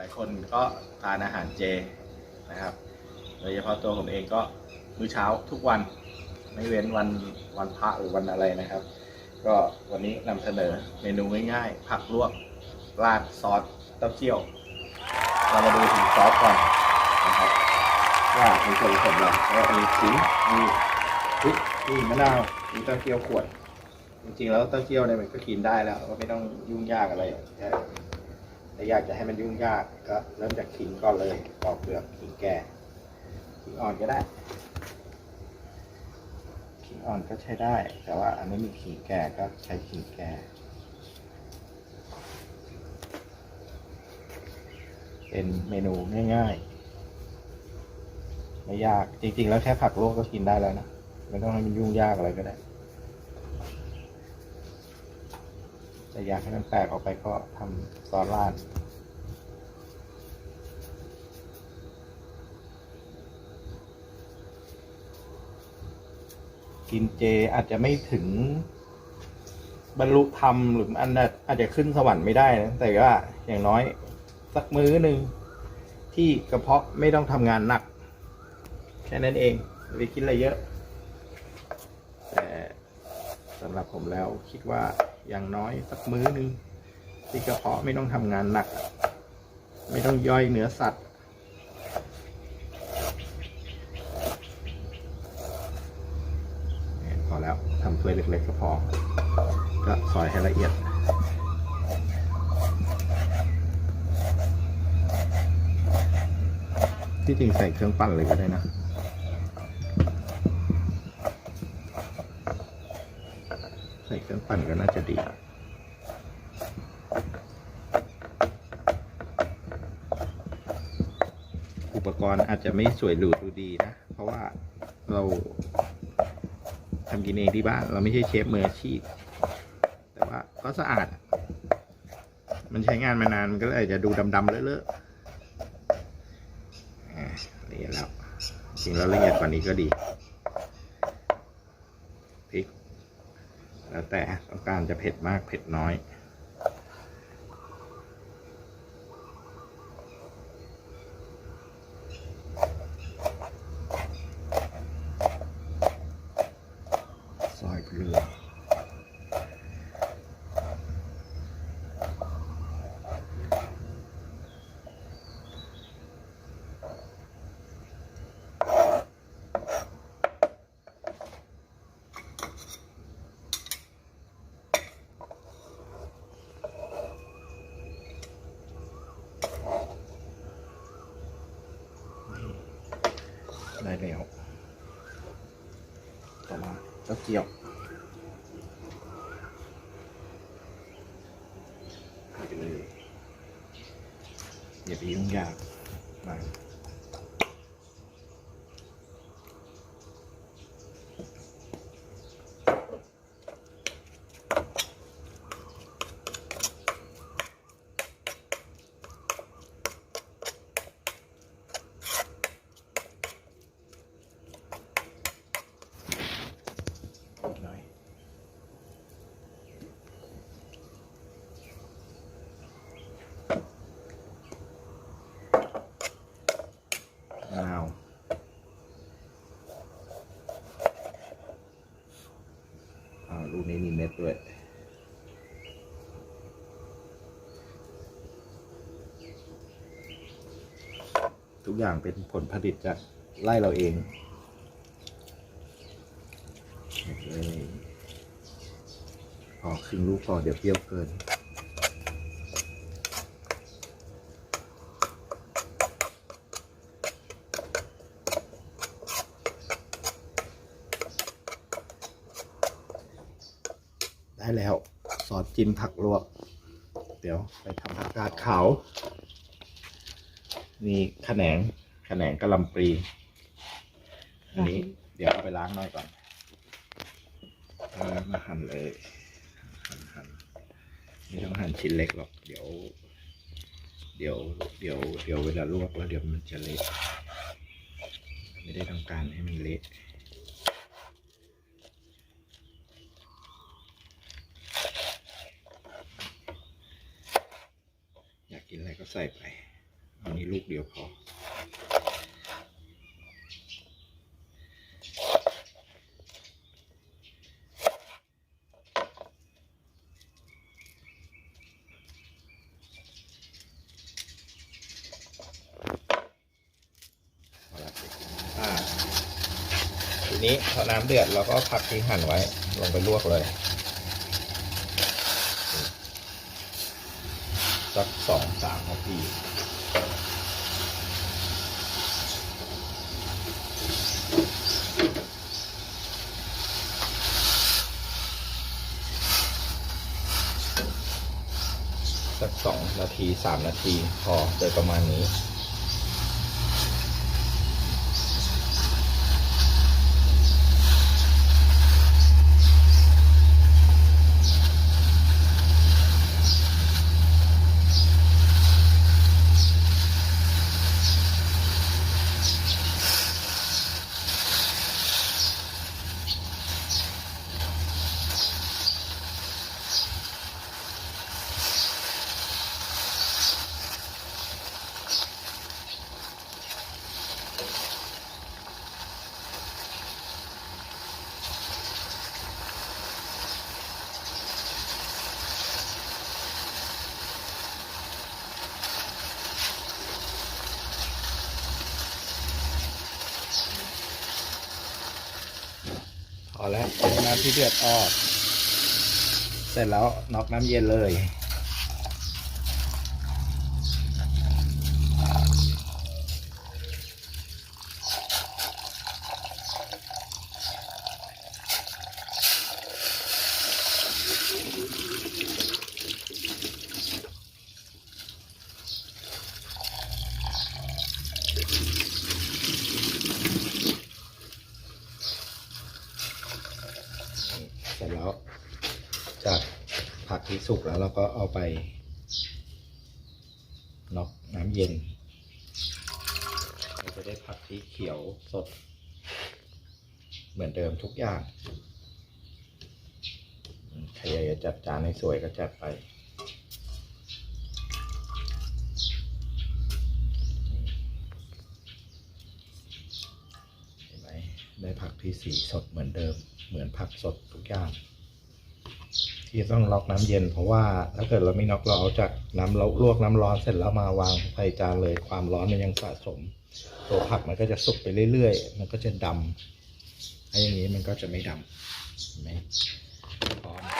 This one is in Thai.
ลายๆคนก็ทานอาหารเจนะครับ โดยเฉพาะตัวผมเองก็มื้อเช้าทุกวันไม่เว้นวันวันพระหรือวันอะไรนะครับ ก็วันนี้นำเสนอเมนูง่ายๆ ผักลวกราดซอสเต้าเจี้ยว เรามาดูถึงซอสก่อนนะครับว่ามีส่วนผสมอะไรก็มีขิงมีพริกมีมะนาวมีเต้าเจี้ยวขวดจริงๆแล้วเต้าเจี้ยวเนี่ยมันก็กินได้แล้วก็ไม่ต้องยุ่งยากอะไรแค่ แต่อยากจะให้มันยุ่งยากก็เริ่มจากขิงก่อนเลยปอกเปลือกขิงแก่ขิงอ่อนก็ได้ขิงอ่อนก็ใช้ได้ แต่ว่าอันนี้มีขิงแก่ก็ใช้ขิงแก่เป็นเมนูง่ายๆ ไม่ยากจริงๆ แล้วแค่ผักลวกก็กินได้แล้วนะ ไม่ต้องให้มันยุ่งยากอะไรก็ได้ แต่อยากให้มันแปลกออกไปก็ทำซอสราดกินเจอาจจะไม่ถึงบรรลุธรรมหรืออันน่ะอาจจะขึ้นสวรรค์ไม่ได้นะแต่ว่าอย่างน้อย สักมื้อหนึ่งที่กระเพาะไม่ต้องทำงานหนัก แค่นั้นเองไม่คิดอะไรเยอะ แต่สำหรับผมแล้วคิดว่า อย่างน้อยสักมื้อหนึ่งที่กระเพาะไม่ต้องทำงานหนัก ไม่ต้องย่อยเนื้อสัตว์ พอแล้วทำถ้วยเล็ก ๆ ก็พอ ก็ซอยให้ละเอียดที่จริงใส่เครื่องปั้นเลยก็ได้นะ ใส่เครื่องปั้ นก็น่าจะดี อุปกรณ์อาจจะไม่สวยหรูดูดีนะ เพราะว่าเราทำกินเองที่บ้าน เราไม่ใช่เชฟมืออาชีพ แต่ว่าก็สะอาด มันใช้งานมานาน มันก็เลยจะดูดำๆเลอะๆอ่าละเอียดแล้วจริงแล้วละเอียดกว่านี้ก็ดีพริก แล้วแต่ต้องการจะเผ็ดมากเผ็ดน้อย ซอยเกลือได้ แล้วต่อมาเต้าเกี่ยวอย่าไปยุ่งยากมากอีกหน่อยมะนาวอ่าลูกนี้มีเม็ดด้วย ทุกอย่างเป็นผลผลิตจากไร่เราเองพอครึ่งลูกพอเดี๋ยวเปรี้ยวเกิน ได้แล้ว ซอสจิ้มผักลวก เดี๋ยวไปทำผักกาดขาว นี่ขแขนงแขนงกะหล่ำปลีอันนี้ เดี๋ยวเอาไปล้างหน่อยก่อนแล้วมาหั่นเลยหั่นหั่นไม่ต้องหั่นชิ้นเล็กหรอก เดี๋ยว เดี๋ยว เดี๋ยว เดี๋ยวเวลาลวกแล้วเดี๋ยวมันจะเละไม่ได้ต้องการให้มันเละอยากกินอะไรก็ใส่ไป อันนี้ลูกเดียวพออ่าทีนี้พอน้ำเดือดเราก็ผักที่หั่นไว้ลงไปลวกเลยสักสองสามนาที สองนาทีสามนาที พอโดยประมาณนี้ พอแล้วน้ำที่เดือดออก เสร็จแล้วน็อกน้ำเย็นเลย เสร็จแล้วจากผัก ที่สุกแล้วเราก็เอาไปน็อกน้ำเย็นเราจะได้ผักที่เขียวสด เหมือนเดิมทุกอย่างใครอยากจะจัดจานให้สวยก็จัดไปเห็นไหมได้ผักที่สีสดเหมือนเดิม เหมือนผักสดทุกอย่าง ที่ต้องล็อกน้ำเย็น เพราะว่าถ้าเกิดเราไม่น็อกเราเอาจากน้ำลวกน้ำร้อนเสร็จแล้วมาวางใส่จานเลยความร้อนมันยังสะสม ตัวผักมันก็จะสุกไปเรื่อยๆ มันก็จะดำไอ้อย่างนี้มันก็จะไม่ดำเห็นไหมพร้อม